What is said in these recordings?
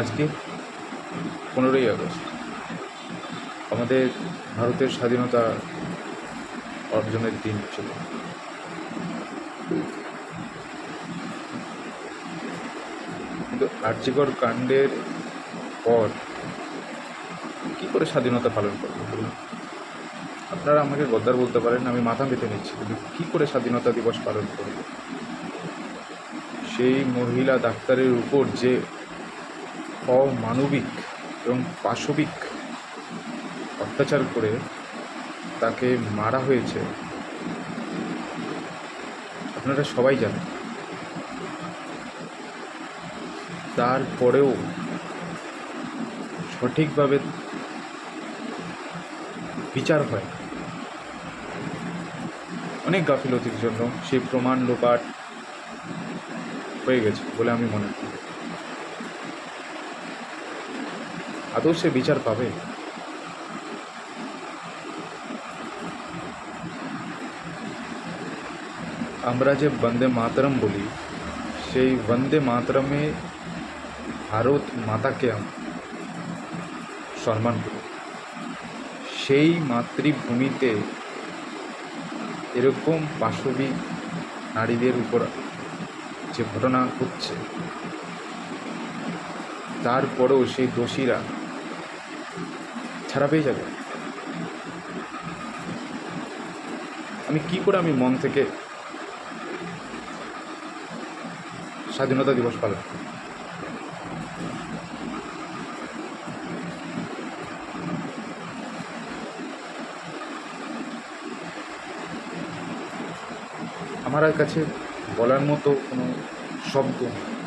আজকে পনেরোই আগস্ট। আমাদের ভারতের স্বাধীনতা অর্জনের দিন ছিল। কিন্তু আর্যিকর কাণ্ডের পর কী করে স্বাধীনতা পালন করব আপনারা আমাকে গদ্দার বলতে পারেন, আমি মাথা পেতে নিচ্ছি, কিন্তু কী করে স্বাধীনতা দিবস পালন করব? সেই মহিলা ডাক্তারের উপর যে অমানবিক এবং পাশবিক অত্যাচার করে তাকে মারা হয়েছে। আপনারা সবাই জানেন। তারপরেও সঠিকভাবে বিচার হয়। অনেক গাফিলতির জন্য সেই প্রমাণ লোপাট হয়ে গেছে বলে আমি মনে করি। আদৌ সে বিচার পাবে? আমরা যে বন্দে মাতরম বলি, সেই বন্দে মাতরমে ভারত মাতাকে সম্মান করি সেই মাতৃভূমিতে এরকম পাশবিক নারীদের উপর যে ঘটনা হচ্ছে তারপরেও সেই দোষীরা ছাড়া পেয়ে যাবে? আমি কি করে আমি মন থেকে স্বাধীনতা দিবস পালন আমার কাছে বলার মতো কোনো শব্দ নেই।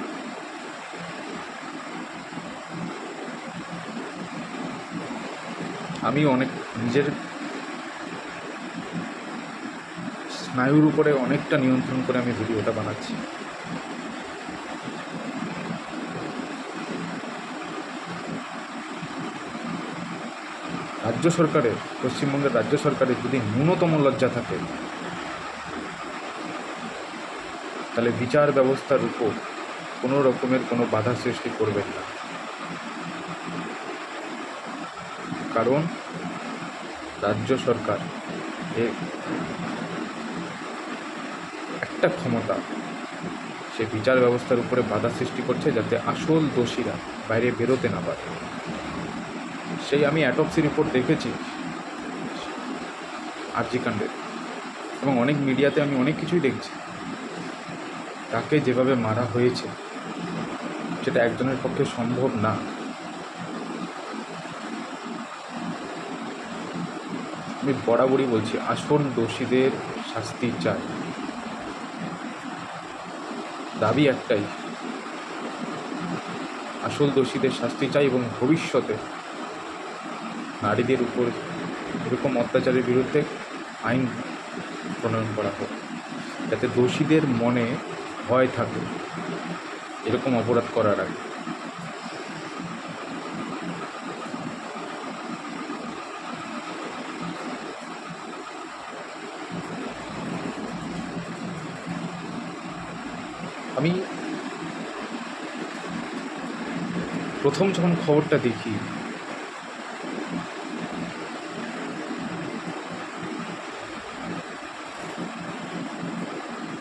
আমি অনেক নিজের স্নায়ুর উপরে অনেকটা নিয়ন্ত্রণ করে আমি ভিডিওটা বানাচ্ছি। রাজ্য সরকারের, পশ্চিমবঙ্গের রাজ্য সরকারের যদি ন্যূনতম লজ্জা থাকে, তাহলে বিচার ব্যবস্থার উপর কোনো রকমের কোনো বাধা সৃষ্টি করবেন না। কারণ রাজ্য সরকার এ একটা ক্ষমতা, সে বিচার ব্যবস্থার উপরে বাধা সৃষ্টি করছে যাতে আসল দোষীরা বাইরে বেরোতে না পারে। সেই আমি অ্যাটপসি রিপোর্ট দেখেছি আর্জিকাণ্ডের এবং অনেক মিডিয়াতে আমি অনেক কিছুই দেখছি। তাকে যেভাবে মারা হয়েছে, সেটা একজনের পক্ষে সম্ভব না। আমি বরাবরই বলছি আসল দোষীদের শাস্তি চাই। দাবি একটাই, আসল দোষীদের শাস্তি চাই এবং ভবিষ্যতে নারীদের উপর এরকম অত্যাচারের বিরুদ্ধে আইন প্রণয়ন করা হোক, যাতে দোষীদের মনে ভয় থাকে, এরকম অপরাধ করার আগে। আমি প্রথম যখন খবরটা দেখি,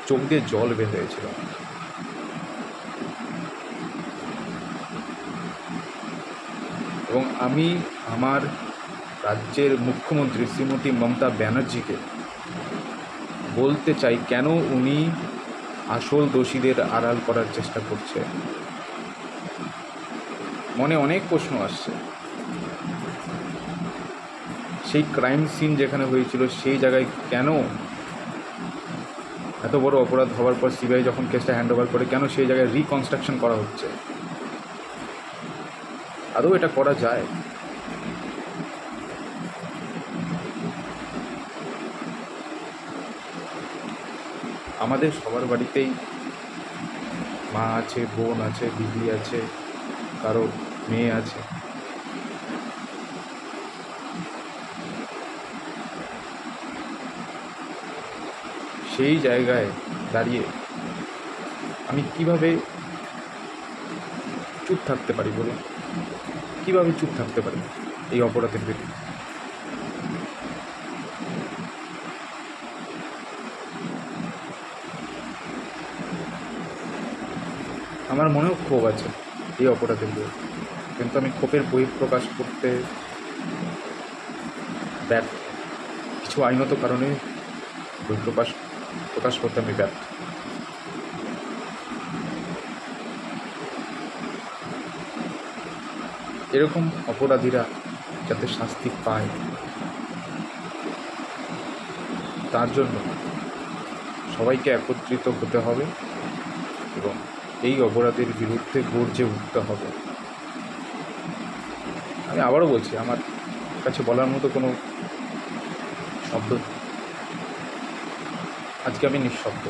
চোখ দিয়ে জল বের হয়েছিল। এবং আমি আমার রাজ্যের মুখ্যমন্ত্রী শ্রীমতী মমতা ব্যানার্জিকে বলতে চাই, কেন উনি আসল দোষীদের আড়াল করার চেষ্টা করছে। মনে অনেক প্রশ্ন আসছে। সেই ক্রাইম সিন যেখানে হয়েছিল, সেই জায়গায় কেন এত বড় অপরাধ হওয়ার পর সিবিআই যখন কেসটা হ্যান্ড ওভার করে, কেন সেই জায়গায় রিকনস্ট্রাকশন করা হচ্ছে? আদৌ এটা করা যায়? আমাদের সবার বাড়িতেই মা আছে, বোন আছে, দিদি আছে, কারও মেয়ে আছে। সেই জায়গায় দাঁড়িয়ে আমি কীভাবে চুপ থাকতে পারি বলুন? কীভাবে চুপ থাকতে পারি এই অপরাধের বিরুদ্ধে? আমার মনেও ক্ষোভ আছে এই অপরাধের বিরুদ্ধে কিন্তু আমি ক্ষোভের বহিঃপ্রকাশ করতে ব্যর্থ। কিছু আইনত কারণে বহিঃপ্রকাশ, প্রকাশ করতে আমি ব্যর্থ। এরকম অপরাধীরা যাতে শাস্তি পায়, তার জন্য সবাইকে একত্রিত হতে হবে এবং এই অপরাধের বিরুদ্ধে গর্জে উঠতে হবে। আমি আবারও বলছি, আমার কাছে বলার মতো কোনো শব্দ আজকে আমি নিঃশব্দ।